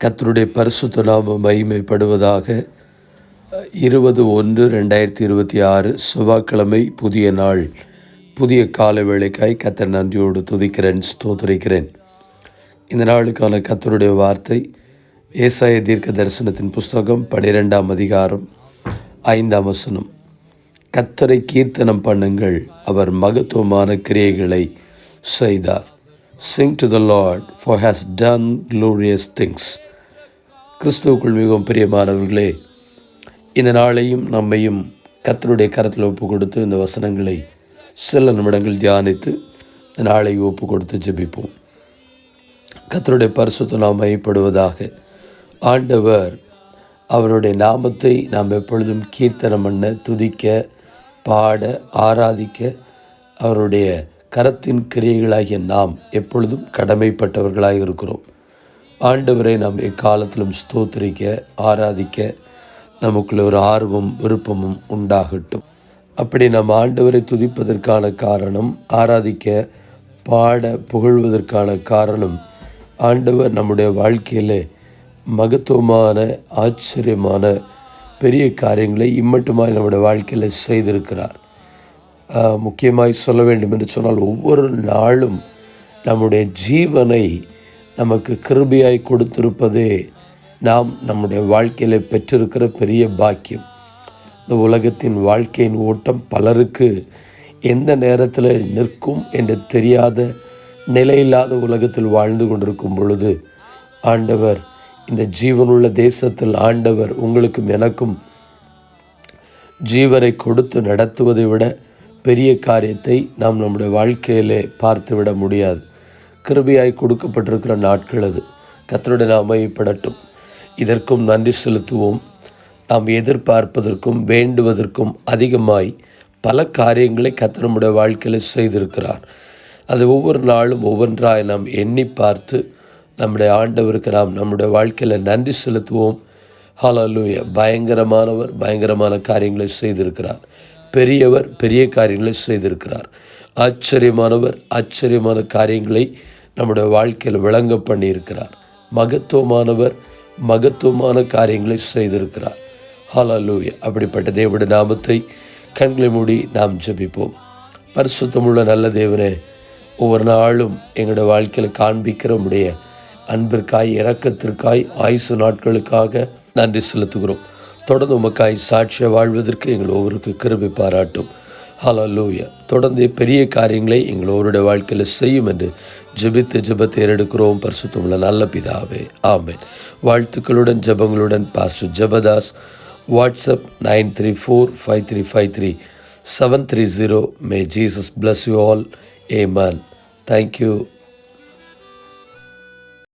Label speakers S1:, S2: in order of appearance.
S1: கத்தருடைய பரிசுத்த நாமம் மகிமைப்படுவதாக. இருபது ஒன்று ரெண்டாயிரத்தி இருபத்தி ஆறு செவ்வாய்க்கிழமை புதிய நாள். புதிய கால வேலைக்காய் கத்தர் நன்றியோடு துதிக்கிறேன் ஸ்தோத்தரிக்கிறேன். இந்த நாளுக்கான கத்தருடைய வார்த்தை ஏசாய தீர்க்க தரிசனத்தின் புஸ்தகம் பனிரெண்டாம் அதிகாரம் ஐந்தாம் வசனம். கத்தரை கீர்த்தனம் பண்ணுங்கள் அவர் மகத்துவமான கிரியைகளை செய்தார். Sing to the Lord for has done glorious things கிறிஸ்துவுக்குள் மிகவும் பிரியமானவர்களே இந்த நாளையும் நம்மையும் கத்தருடைய கரத்தில் ஒப்பு கொடுத்து இந்த வசனங்களை சில நிமிடங்கள் தியானித்து இந்த நாளை ஒப்பு கொடுத்து ஜெபிப்போம். கத்தருடைய பரிசுத்த நாம் மையப்படுவதாக ஆண்டவர் அவருடைய நாமத்தை நாம் எப்பொழுதும் கீர்த்தனம் பண்ண துதிக்க பாட ஆராதிக்க அவருடைய கரத்தின் கிரியைகளாகிய நாம் எப்பொழுதும் கடமைப்பட்டவர்களாக இருக்கிறோம். ஆண்டவரை நாம் எக்காலத்திலும் ஸ்தோத்திரிக்க ஆராதிக்க நமக்குள்ள ஒரு ஆர்வம் விருப்பமும் உண்டாகட்டும். அப்படி நாம் ஆண்டவரை துதிப்பதற்கான காரணம் ஆராதிக்க பாட புகழ்வதற்கான காரணம் ஆண்டவர் நம்முடைய வாழ்க்கையில் மகத்துவமான ஆச்சரியமான பெரிய காரியங்களை இம்மட்டுமாய் நம்முடைய வாழ்க்கையில் செய்திருக்கிறார். முக்கியமாய் சொல்ல வேண்டும் என்று சொன்னால் ஒவ்வொரு நாளும் நம்முடைய ஜீவனை நமக்கு கிருபையாய் கொடுத்திருப்பதே நாம் நம்முடைய வாழ்க்கையில் பெற்றிருக்கிற பெரிய பாக்கியம். இந்த உலகத்தின் வாழ்க்கையின் ஓட்டம் பலருக்கு எந்த நேரத்தில் நிற்கும் என்று தெரியாத நிலையில்லாத உலகத்தில் வாழ்ந்து கொண்டிருக்கும் பொழுது ஆண்டவர் இந்த ஜீவனுள்ள தேசத்தில் ஆண்டவர் உங்களுக்கும் எனக்கும் ஜீவனை கொடுத்து நடத்துவதை விட பெரிய காரியத்தை நாம் நம்முடைய வாழ்க்கையிலே பார்த்துவிட முடியாது. கிருபையாய் கொடுக்கப்பட்டிருக்கிற நாட்கள் அது. கத்தருடைய நாம் இதற்கும் நன்றி செலுத்துவோம். நாம் எதிர்பார்ப்பதற்கும் வேண்டுவதற்கும் அதிகமாய் பல காரியங்களை கத்தனமுடைய வாழ்க்கையில் செய்திருக்கிறார். அது ஒவ்வொரு நாளும் ஒவ்வொன்றாய் நாம் எண்ணி பார்த்து நம்முடைய ஆண்டவருக்கு நாம் நம்முடைய வாழ்க்கையில் நன்றி செலுத்துவோம். ஹalleluya பயங்கரமானவர் பயங்கரமான காரியங்களை செய்திருக்கிறார். பெரியவர் பெரிய காரியங்களை செய்திருக்கிறார். ஆச்சரியமானவர் ஆச்சரியமான காரியங்களை நம்முடைய வாழ்க்கையில் விளங்க பண்ணியிருக்கிறார். மகத்துவமானவர் மகத்துவமான காரியங்களை செய்திருக்கிறார். ஹalleluya. அப்படிப்பட்ட தேவனுடைய நாமத்தை கண்களை மூடி நாம் ஜெபிப்போம். பரிசுத்தமுள்ள நல்ல தேவனே ஒவ்வொரு நாளும் எங்களுடைய வாழ்க்கையில் காண்பிக்கிற உடைய அன்பிற்காய் இரக்கத்திற்காய் ஆயுசு நாட்களுக்காக நன்றி செலுத்துகிறோம். தொடர்ந்து உமக்காய் சாட்சியாக வாழ்வதற்கு எங்கள் ஒவ்வொருக்கு கிருபி பாராட்டும். ஹலோ ஹalleluya தொடர்ந்து பெரிய காரியங்களை எங்கள் ஒருவருடைய வாழ்க்கையில் செய்யும் என்று ஜெபித்து ஜெபத்தை ஏறெடுக்கிறோம். பரிசுத்தமுள்ள நல்ல பிதாவே. ஆமேன். வாழ்த்துக்களுடன் ஜெபங்களுடன் pastor Jabadas. WhatsApp nine three four five three five three seven three zero may Jesus bless you all amen thank you